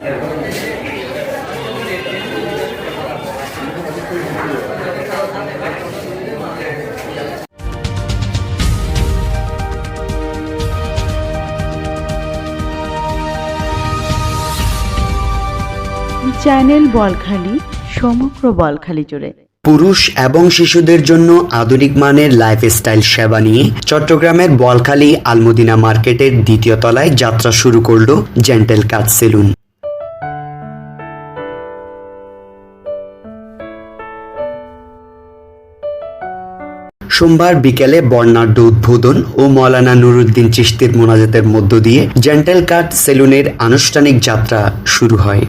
Channel Balkhali, সমগ্র বলখালি জুড়ে। পুরুষ এবং শিশুদের জন্য আধুনিক মানের লাইফস্টাইল সেবা নিয়ে চট্টগ্রামের বলখালী আলমদিনা মার্কেটের দ্বিতীয় তলায় যাত্রা শুরু করল জেন্টেল কাট সেলুন। সোমবার বিকেলে বর্ণাঢ্য উদ্বোধন ও মৌলানা নুরুদ্দিন চিস্তির মোনাজাতের মধ্য দিয়ে জেন্টেল কাট সেলুনের আনুষ্ঠানিক যাত্রা শুরু হয়।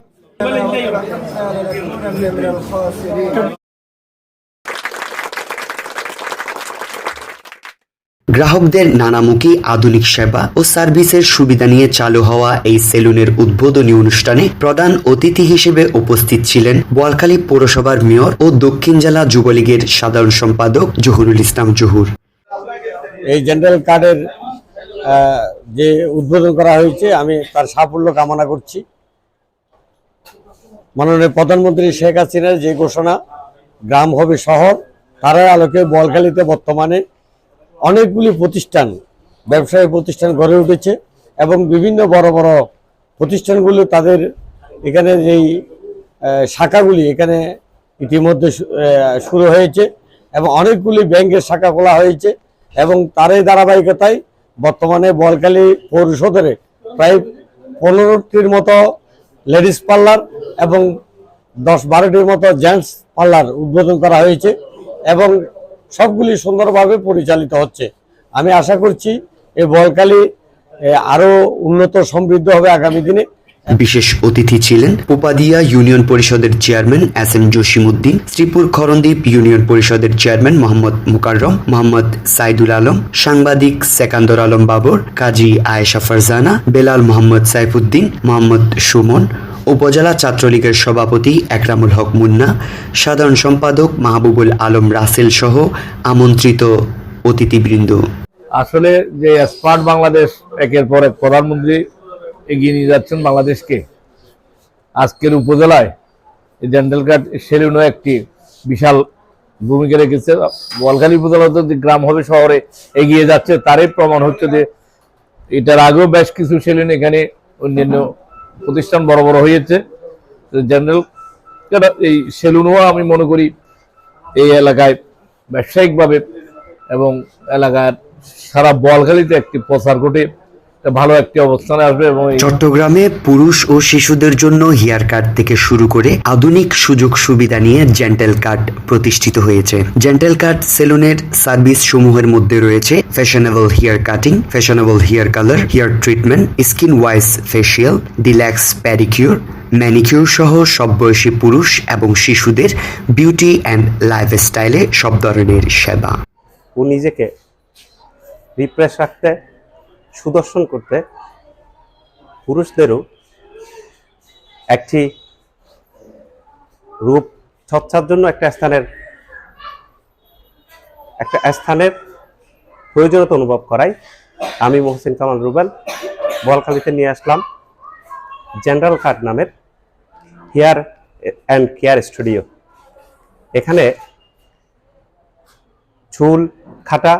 গ্রাহকদের নানামুখী আধুনিক সেবা ও সার্ভিসের সুবিধা নিয়ে চালু হওয়া এই সেলুনের উদ্বোধনী অনুষ্ঠানে প্রধান অতিথি হিসেবে উপস্থিত ছিলেন বোয়ালখালী পৌরসভার মেয়র ও দক্ষিণ জেলা যুবলীগের সাধারণ সম্পাদক জহুরুল ইসলাম জহুর। এই জেনারেল কার্ডের যে উদ্বোধন করা হয়েছে, আমি তার সাফল্য কামনা করছি। মাননীয় প্রধানমন্ত্রী শেখ হাসিনার যে ঘোষণা, গ্রাম হবে শহর তার আলোকে বলখালিতে বর্তমানে অনেকগুলি প্রতিষ্ঠান, ব্যবসায়ী প্রতিষ্ঠান গড়ে উঠেছে এবং বিভিন্ন বড় বড় প্রতিষ্ঠানগুলো তাদের এখানে যেই শাখাগুলি এখানে ইতিমধ্যে শুরু হয়েছে এবং অনেকগুলি ব্যাংকের শাখা খোলা হয়েছে এবং তারই ধারাবাহিকতায় বর্তমানে বলখালী পৌরসদরে প্রায় পনেরোটির মতো লেডিস পার্লার এবং দশ বারোটির মতো জেন্টস পার্লার উদ্বোধন করা হয়েছে এবং সবগুলি সুন্দরভাবে পরিচালিত হচ্ছে। আমি আশা করছি এই বলখালী আরও উন্নত সমৃদ্ধ হবে আগামী দিনে। বিশেষ অতিথি ছিলেন পোপাদিয়া ইউনিয়ন পরিষদের chairman S M Jasimuddin Sripur Kharandwip union পরিষদের চেয়ারম্যান মোহাম্মদ মুকাররম, মোহাম্মদ সাইদুল আলম, সাংবাদিক সেকান্দর আলম বাবর, কাজী আয়েশা ফারজানা, বেলাল মোহাম্মদ সাইফুদ্দিন, মোহাম্মদ সুমন উপজেলা ছাত্রলীগের সভাপতি একরামুল হক মুন্না, সাধারণ সম্পাদক মাহবুবুল আলম রাসেল সহ আমন্ত্রিত অতিথিবৃন্দ। আসলে যে স্মার্ট বাংলাদেশ, একের পর এক প্রধানমন্ত্রী এগিয়ে নিয়ে যাচ্ছেন বাংলাদেশকে, আজকের উপজেলায় এই জেন্টাল কার্ড সেলুনও একটি বিশাল ভূমিকা রেখেছে। বলখালী উপজেলা যে গ্রাম হবে, শহরে এগিয়ে যাচ্ছে, তারই প্রমাণ হচ্ছে যে এটার আগেও বেশ কিছু সেলুন এখানে অন্যান্য প্রতিষ্ঠান বড় বড় হয়েছে। জেনারেল এই সেলুনও আমি মনে করি এই এলাকায় ব্যবসায়িকভাবে এবং এলাকার সারা বলখালিতে একটি প্রচার ঘটে। ভালো একটি অবস্থানে আসবে এবং চট্টগ্রামে পুরুষ ও শিশুদের জন্য হেয়ার কাট থেকে শুরু করে আধুনিক সুযোগ সুবিধা নিয়ে জেন্টেল কাট প্রতিষ্ঠিত হয়েছে। জেন্টেল কাট সেলুনের সার্ভিস সমূহের মধ্যে রয়েছে fashionable hair cutting fashionable hair colour hair treatment skin wise facial deluxe pedicure manicure সহ সব বয়সী পুরুষ এবং শিশুদের বিউটি অ্যান্ড লাইফস্টাইলে সব ধরনের সেবা। ও নিজেকে রিফ্রেশ রাখতে সুদর্শন করতে পুরুষদেরও একটি রূপ চর্চার জন্য একটা স্থানের একটা স্থানের প্রয়োজনীয়তা অনুভব করাই। আমি মহসিন কামাল রুবেল, বলখালিতে নিয়ে আসলাম জেনারেল কার্ড নামের হেয়ার অ্যান্ড কেয়ার স্টুডিও। এখানে চুল, খাটা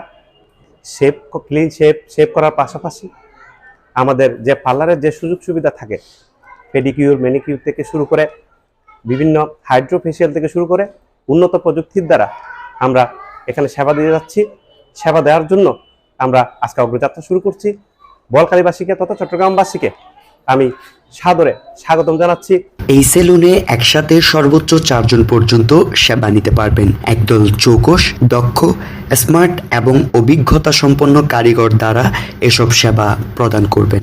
শেপ ক্লিন শেপ শেপ করার পাশাপাশি আমাদের যে পার্লারের যে সুযোগ সুবিধা থাকে পেডিকিউর ম্যানিকিউর থেকে শুরু করে বিভিন্ন হাইড্রোফেশিয়াল থেকে শুরু করে উন্নত প্রযুক্তির দ্বারা আমরা এখানে সেবা দিয়ে যাচ্ছি। সেবা দেওয়ার জন্য আমরা আজকে অগ্রযাত্রা শুরু করছি। বলকালীবাসীকে তথা চট্টগ্রামবাসীকে আমি সাদরে স্বাগতম জানাচ্ছি। এই সেলুনে একসাথে সর্বোচ্চ চারজন পর্যন্ত সেবা নিতে পারবেন। একদল চৌকস দক্ষ স্মার্ট এবং অভিজ্ঞতা সম্পন্ন কারিগর দ্বারা এসব সেবা প্রদান করবেন।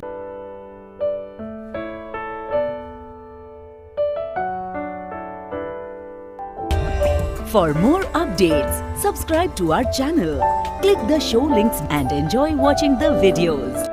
For more updates, subscribe to our channel, click the show links and enjoy watching the videos.